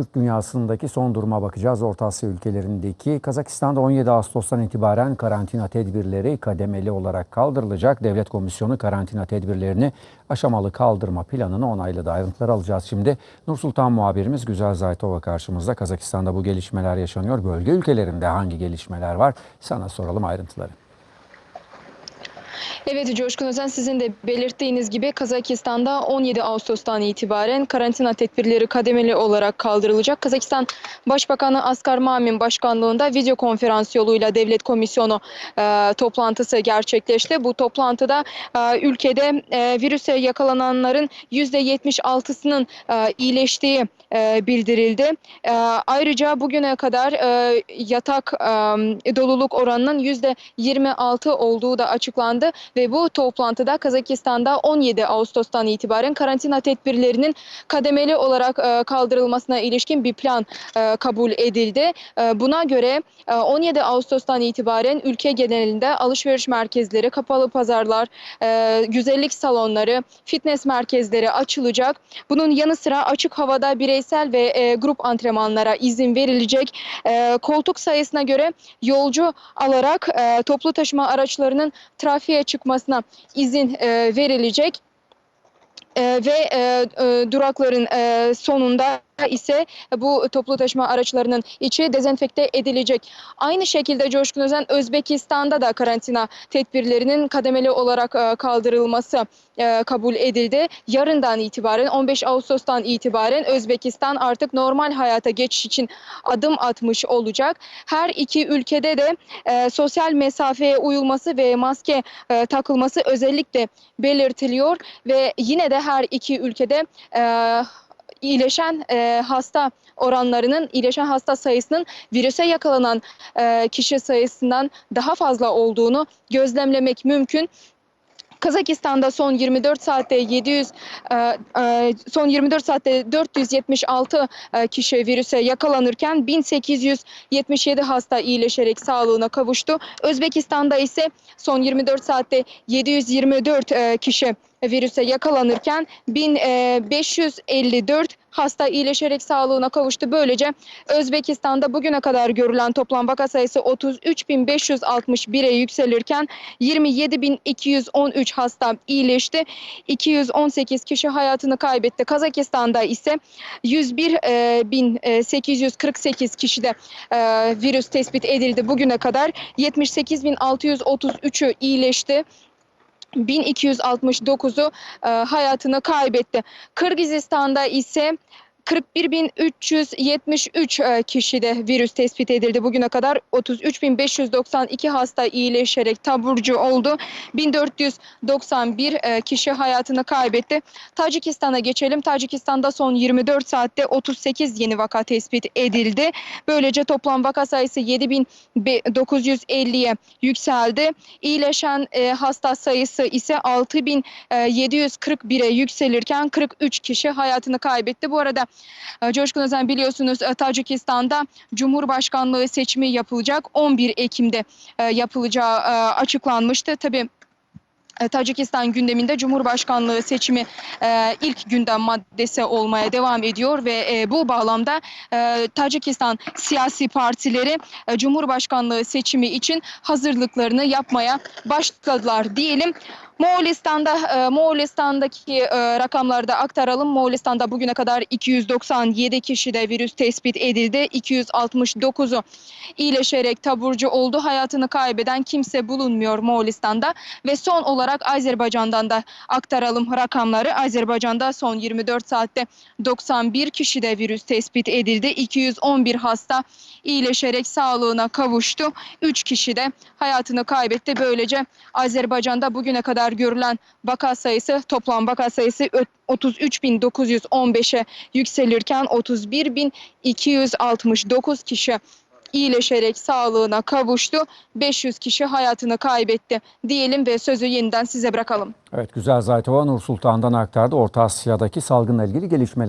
Türk dünyasındaki son duruma bakacağız. Orta Asya ülkelerindeki Kazakistan'da 17 Ağustos'tan itibaren karantina tedbirleri kademeli olarak kaldırılacak. Devlet Komisyonu karantina tedbirlerini aşamalı kaldırma planını onayladı. Ayrıntıları alacağız şimdi. Nur Sultan muhabirimiz Güzel Zaytova karşımızda. Kazakistan'da bu gelişmeler yaşanıyor. Bölge ülkelerinde hangi gelişmeler var? Sana soralım ayrıntıları. Evet Coşkun Özen sizin de belirttiğiniz gibi Kazakistan'da 17 Ağustos'tan itibaren karantina tedbirleri kademeli olarak kaldırılacak. Kazakistan Başbakanı Askar Mamin başkanlığında video konferans yoluyla devlet komisyonu e, toplantısı gerçekleşti. Bu toplantıda e, ülkede e, virüse yakalananların %76'sının e, iyileştiği e, bildirildi. E, ayrıca bugüne kadar e, yatak e, doluluk oranının %26 olduğu da açıklandı ve bu toplantıda Kazakistan'da 17 Ağustos'tan itibaren karantina tedbirlerinin kademeli olarak e, kaldırılmasına ilişkin bir plan e, kabul edildi. E, Buna göre e, 17 Ağustos'tan itibaren ülke genelinde alışveriş merkezleri, kapalı pazarlar, güzellik salonları, fitness merkezleri açılacak. Bunun yanı sıra açık havada bireysel ve grup antrenmanlara izin verilecek. Koltuk sayısına göre yolcu alarak toplu taşıma araçlarının trafiğe çıkmasına izin e, verilecek. E, ve e, e, durakların e, sonunda ise bu toplu taşıma araçlarının içi dezenfekte edilecek. Aynı şekilde Coşkun Özen Özbekistan'da da karantina tedbirlerinin kademeli olarak e, kaldırılması e, kabul edildi. Yarından itibaren 15 Ağustos'tan itibaren Özbekistan artık normal hayata geçiş için adım atmış olacak. Her iki ülkede de e, sosyal mesafeye uyulması ve maske e, takılması özellikle belirtiliyor ve yine de her iki ülkede e, iyileşen e, hasta oranlarının, iyileşen hasta sayısının virüse yakalanan e, kişi sayısından daha fazla olduğunu gözlemlemek mümkün. Kazakistan'da son 24 saatte 700 e, e, son 24 saatte 476 e, kişi virüse yakalanırken 1877 hasta iyileşerek sağlığına kavuştu. Özbekistan'da ise son 24 saatte 724 e, kişi virüse yakalanırken 1554 hasta iyileşerek sağlığına kavuştu. Böylece Özbekistan'da bugüne kadar görülen toplam vaka sayısı 33.561'e yükselirken 27.213 hasta iyileşti. 218 kişi hayatını kaybetti. Kazakistan'da ise 101.848 kişide e, virüs tespit edildi bugüne kadar. 78.633'ü iyileşti. 1269'u e, hayatını kaybetti. Kırgızistan'da ise 41.373 e, kişide virüs tespit edildi. Bugüne kadar 33.592 hasta iyileşerek taburcu oldu. 1491 e, kişi hayatını kaybetti. Tacikistan'a geçelim. Tacikistan'da son 24 saatte 38 yeni vaka tespit edildi. Böylece toplam vaka sayısı 7950'ye yükseldi. İyileşen e, hasta sayısı ise 6741'e yükselirken 43 kişi hayatını kaybetti. Bu arada Coşkun Özen biliyorsunuz e, Tacikistan'da Cumhurbaşkanlığı seçimi yapılacak. 11 Ekim'de e, yapılacağı e, açıklanmıştı. Tabii Tacikistan gündeminde Cumhurbaşkanlığı seçimi e, ilk gündem maddesi olmaya devam ediyor ve e, bu bağlamda e, Tacikistan siyasi partileri e, Cumhurbaşkanlığı seçimi için hazırlıklarını yapmaya başladılar diyelim. Moğolistan'da e, Moğolistan'daki e, rakamları da aktaralım. Moğolistan'da bugüne kadar 297 kişide virüs tespit edildi. 269'u iyileşerek taburcu oldu. Hayatını kaybeden kimse bulunmuyor Moğolistan'da ve son olarak Azerbaycan'dan da aktaralım rakamları. Azerbaycan'da son 24 saatte 91 kişide virüs tespit edildi. 211 hasta iyileşerek sağlığına kavuştu. 3 kişi de hayatını kaybetti. Böylece Azerbaycan'da bugüne kadar görülen vaka sayısı toplam vaka sayısı 33.915'e yükselirken 31.269 kişi iyileşerek sağlığına kavuştu. 500 kişi hayatını kaybetti diyelim ve sözü yeniden size bırakalım. Evet Güzel Zaytova Nur Sultan'dan aktardı Orta Asya'daki salgınla ilgili gelişmeleri.